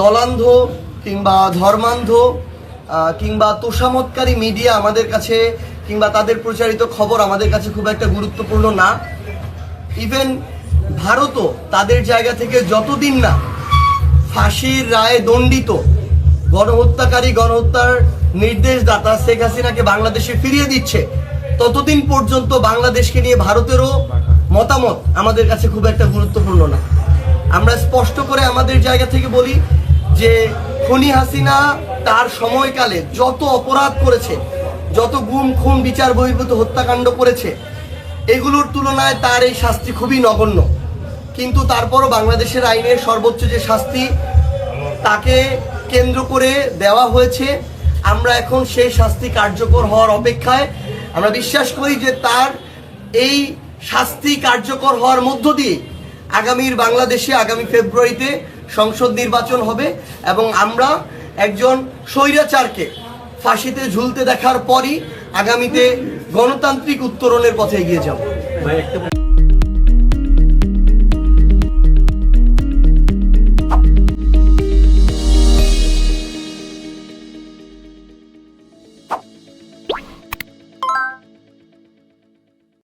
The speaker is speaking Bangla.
দলান্ধ কিংবা ধর্মান্ধ কিংবা তোষামতকারী মিডিয়া আমাদের কাছে কিংবা তাদের প্রচারিত খবর আমাদের কাছে খুব একটা গুরুত্বপূর্ণ না। ইভেন ভারতও তাদের জায়গা থেকে যতদিন না ফাঁসির রায়ে দণ্ডিত গণহত্যাকারী গণহত্যার নির্দেশদাতা শেখ হাসিনাকে বাংলাদেশে ফিরিয়ে দিচ্ছে, ততদিন পর্যন্ত বাংলাদেশকে নিয়ে ভারতেরও মতামত আমাদের কাছে খুব একটা গুরুত্বপূর্ণ না। আমরা স্পষ্ট করে আমাদের জায়গা থেকে বলি যে খনি হাসিনা তার সময়কালে যত অপরাধ করেছে, যত গুম, খুন, বিচার বহির্ভূত হত্যাকাণ্ড করেছে, এগুলোর তুলনায় তার এই শাস্তি খুবই নগণ্য। কিন্তু তারপরও বাংলাদেশের আইনের সর্বোচ্চ যে শাস্তি, তাকে কেন্দ্র করে দেওয়া হয়েছে। আমরা এখন সেই শাস্তি কার্যকর হওয়ার অপেক্ষায় আমরা বিশ্বাস করি যে তার এই শাস্তি কার্যকর হওয়ার মধ্য দিয়ে আগামীর বাংলাদেশে আগামী ফেব্রুয়ারিতে সংসদ নির্বাচন হবে এবং আমরা একজন স্বৈরাচারকে ফাঁসিতে ঝুলতে দেখার পরই আগামীতে গণতান্ত্রিক উত্তরণের পথে এগিয়ে যাব।